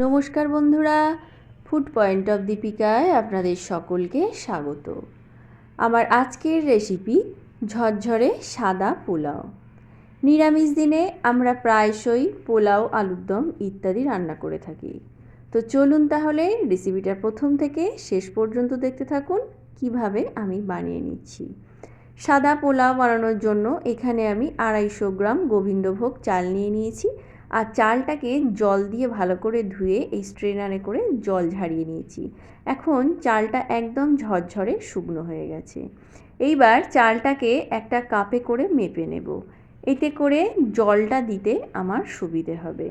নমস্কার বন্ধুরা food point of দীপিকায় আপনাদের সকলকে স্বাগত। আমার আজকের রেসিপি ঝরঝরে সাদা পোলাও। নিরামিষ দিনে আমরা প্রায়শই পোলাও, আলুর দম ইত্যাদি রান্না করে থাকি। তো চলুন তাহলে রেসিপিটা প্রথম থেকে শেষ পর্যন্ত দেখতে থাকুন, কীভাবে আমি বানিয়ে নিচ্ছি। সাদা পোলাও বানানোর জন্য এখানে আমি আড়াইশো গ্রাম গোবিন্দভোগ চাল নিয়ে নিয়েছি। আর চালটাকে জল দিয়ে ভালো করে ধুয়ে এই স্ট্রেনারে করে জল ঝারিয়ে নিয়েছি। এখন চালটা একদম ঝরঝরে শুকনো হয়ে গেছে। এইবার চালটাকে একটা কাপে করে মেপে নেব। এতে করে জলটা দিতে আমার সুবিধে হবে।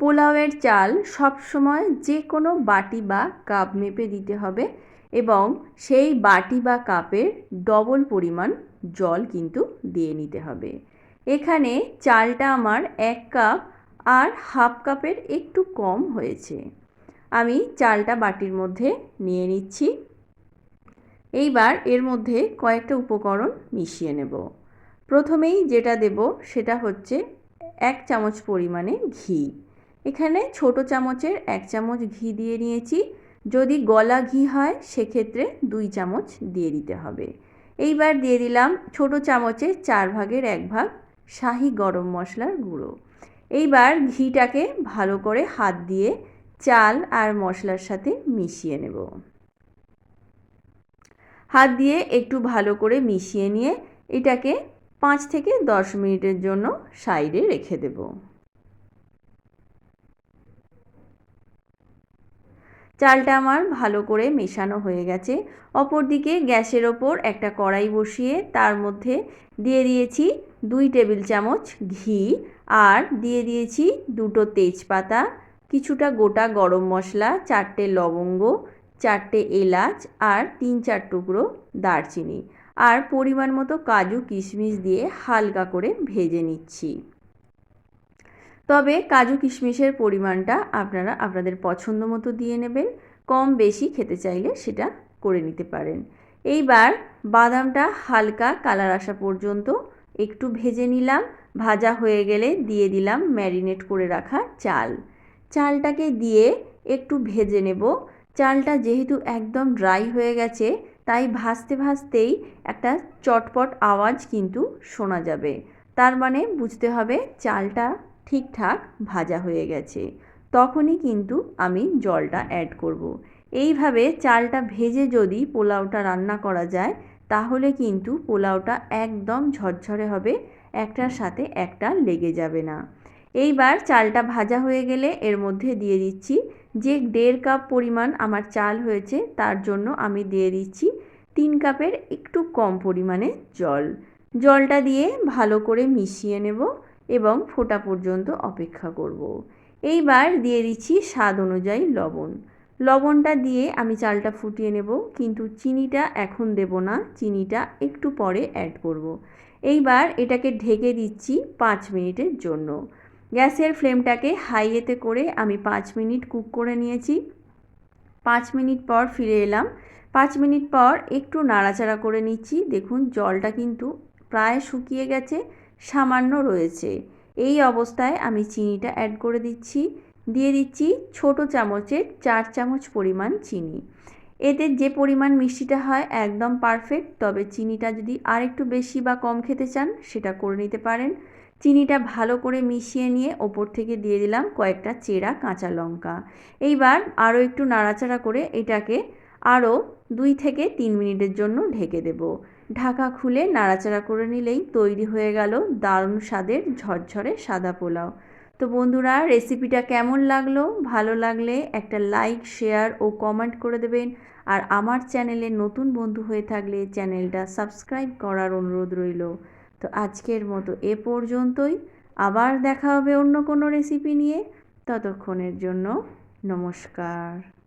পোলাওয়ের চাল সবসময় যে কোনো বাটি বা কাপ মেপে দিতে হবে। এবং সেই বাটি বা কাপের ডবল পরিমাণ জল কিন্তু দিয়ে নিতে হবে। এখানে চালটা আমার এক কাপ আর হাফ কাপের একটু কম হয়েছে। আমি চালটা বাটির মধ্যে নিয়ে নিচ্ছি। এইবার এর মধ্যে কয়েকটা উপকরণ মিশিয়ে নেব। প্রথমেই যেটা দেব সেটা হচ্ছে এক চামচ পরিমাণে ঘি। এখানে ছোট চামচের এক চামচ ঘি দিয়ে নিয়েছি। যদি গলা ঘি হয়, সেক্ষেত্রে দুই চামচ দিয়ে দিতে হবে। এইবার দিয়ে দিলাম ছোট চামচের চার ভাগের এক ভাগ শাহি গরম মশলার গুঁড়ো। এইবার ঘিটাকে ভালো করে হাত দিয়ে চাল আর মশলার সাথে মিশিয়ে নেব। হাত দিয়ে একটু ভালো করে মিশিয়ে নিয়ে এটাকে পাঁচ থেকে দশ মিনিটের জন্য সাইডে রেখে দেবো। চালটা আমার ভালো করে মেশানো হয়ে গেছে। অপরদিকে গ্যাসের ওপর একটা কড়াই বসিয়ে তার মধ্যে দিয়ে দিয়েছি দুই টেবিল চামচ ঘি আর দিয়ে দিয়েছি দুটো তেজপাতা, কিছুটা গোটা গরম মশলা, চারটে লবঙ্গ, চারটে এলাচ আর তিন চার টুকরো দারচিনি। আর পরিমাণ মতো কাজু কিশমিশ দিয়ে হালকা করে ভেজে নিচ্ছি। তবে কাজু কিশমিশের পরিমাণটা আপনারা আপনাদের পছন্দ মতো দিয়ে নেবেন, কম বেশি খেতে চাইলে সেটা করে নিতে পারেন। এইবার বাদামটা হালকা কালার আসা পর্যন্ত একটু ভেজে নিলাম, ভাজা হয়ে গেলে দিয়ে দিলাম ম্যারিনেট করে রাখা চাল। চালটাকে দিয়ে একটু ভেজে নেব। চালটা যেহেতু একদম ড্রাই হয়ে গেছে, তাই ভাজতে ভাজতেই একটা চটপট আওয়াজ কিন্তু শোনা যাবে। তার মানে বুঝতে হবে চালটা ঠিকঠাক ভাজা হয়ে গেছে। তখনই কিন্তু আমি জলটা অ্যাড করব। এইভাবে চালটা ভেজে যদি পোলাওটা রান্না করা যায়, তাহলে কিন্তু পোলাওটা একদম ঝরঝরে হবে, একটার সাথে একটা লেগে যাবে না। এইবার চালটা ভাজা হয়ে গেলে এর মধ্যে দিয়ে দিচ্ছি যে দেড় কাপ পরিমাণ আমার চাল হয়েছে, তার জন্য আমি দিয়ে দিচ্ছি তিন কাপের একটু কম পরিমাণে জল। জলটা দিয়ে ভালো করে মিশিয়ে নেব। এবং ফোটা পর্যন্ত অপেক্ষা করব। এইবার দিয়ে দিচ্ছি স্বাদ অনুযায়ী লবণ। লবণটা দিয়ে আমি চালটা ফুটিয়ে নেব, কিন্তু চিনিটা এখন দেব না, চিনিটা একটু পরে অ্যাড করব। এইবার এটাকে ঢেকে দিচ্ছি পাঁচ মিনিটের জন্য। গ্যাসের ফ্লেমটাকে হাইয়েতে করে আমি পাঁচ মিনিট কুক করে নিয়েছি। পাঁচ মিনিট পর ফিরে এলাম। পাঁচ মিনিট পর একটু নাড়াচাড়া করে নিচ্ছি। দেখুন, জলটা কিন্তু প্রায় শুকিয়ে গেছে। সামান্য রয়েছে। এই অবস্থায় আমি চিনিটা অ্যাড করে দিচ্ছি। দিয়ে দিচ্ছি ছোট চামচের চার চামচ পরিমাণ চিনি। এতে যে পরিমাণ মিষ্টিটা হয় একদম পারফেক্ট তবে চিনিটা যদি আর একটু বেশি বা কম খেতে চান, সেটা করে নিতে পারেন। চিনিটা ভালো করে মিশিয়ে নিয়ে ওপর থেকে দিয়ে দিলাম কয়েকটা চেরা কাঁচা লঙ্কা। এইবার আরও একটু নাড়াচাড়া করে এটাকে আরও দুই থেকে তিন মিনিটের জন্য ঢেকে দেব। ঢাকা খুলে নাড়াচাড়া করে নিলেই তৈরি হয়ে গেল দারুণ স্বাদের ঝরঝরে সাদা পোলাও। তো বন্ধুরা রেসিপিটা কেমন লাগল? ভালো লাগলে একটা লাইক শেয়ার ও কমেন্ট করে দেবেন। আর আমার চ্যানেলে নতুন বন্ধু হয়ে থাকলে চ্যানেলটা সাবস্ক্রাইব করার অনুরোধ রইল। তো আজকের মতো এ পর্যন্তই। আবার দেখা হবে অন্য কোনো রেসিপি নিয়ে। ততক্ষণের জন্য নমস্কার।